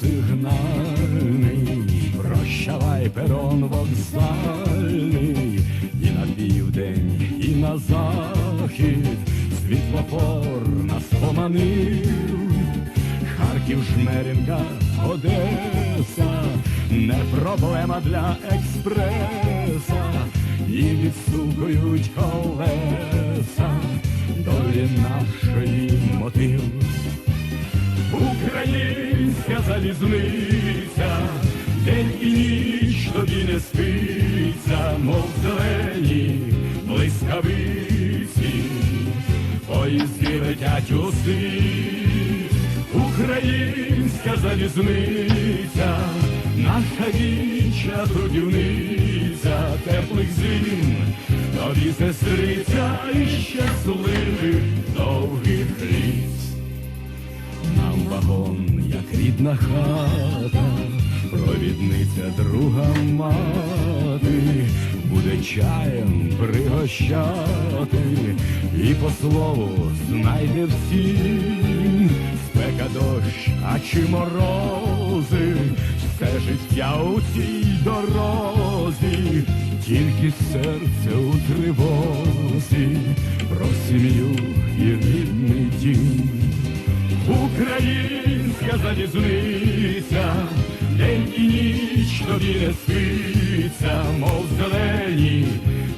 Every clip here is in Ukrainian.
сигнальний, прощавай перон вокзальний, і на південь, і на захід, світлофор нас поманив. Харків, Жмеринка, Одеса, не проблема для експреса, і відстукують колеса, долі нашої мотив. Залізниця, день і ніч тобі не спиться, мов зелені блискавиці, поїзди летять у світ, українська залізниця, наша вічна трудівниця, теплих зим, тобі сестриця і щасливих довгих літ. Нам вагон, рідна хата, провідниця друга мати, буде чаєм пригощати, і по слову знайде всім, спека дощ, а чи морози, все життя у цій дорозі, тільки серце у тривозі, про сім'ю і рідний дім. Українська залізниця, день і ніч тобі не спиться, мов зелені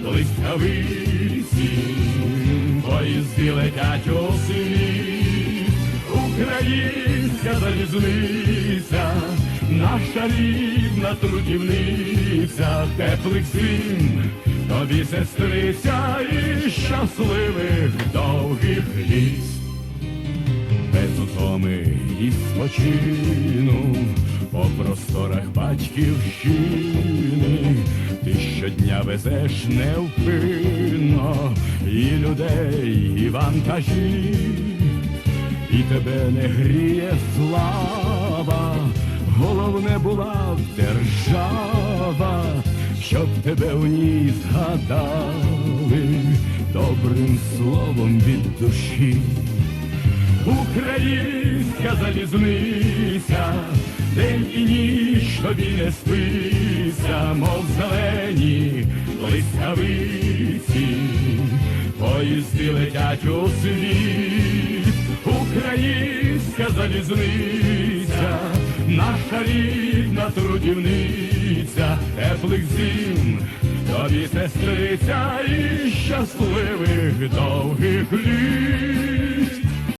блискавиці, поїзди летять світ. Українська залізниця, наша рідна трудівниця, теплих зим, тобі сестриця і щасливих довгих і спочину по просторах батьківщини ти щодня везеш невпинно і людей, і вантажі, і тебе не гріє слава, головне була держава, щоб тебе в ній згадали добрим словом від душі. Українська залізниця, день і ніч тобі не спиться, мов зелені блискавиці, поїзди летять у світ, українська залізниця, наша рідна трудівниця, теплих зим, тобі сестриця і щасливих довгих літ.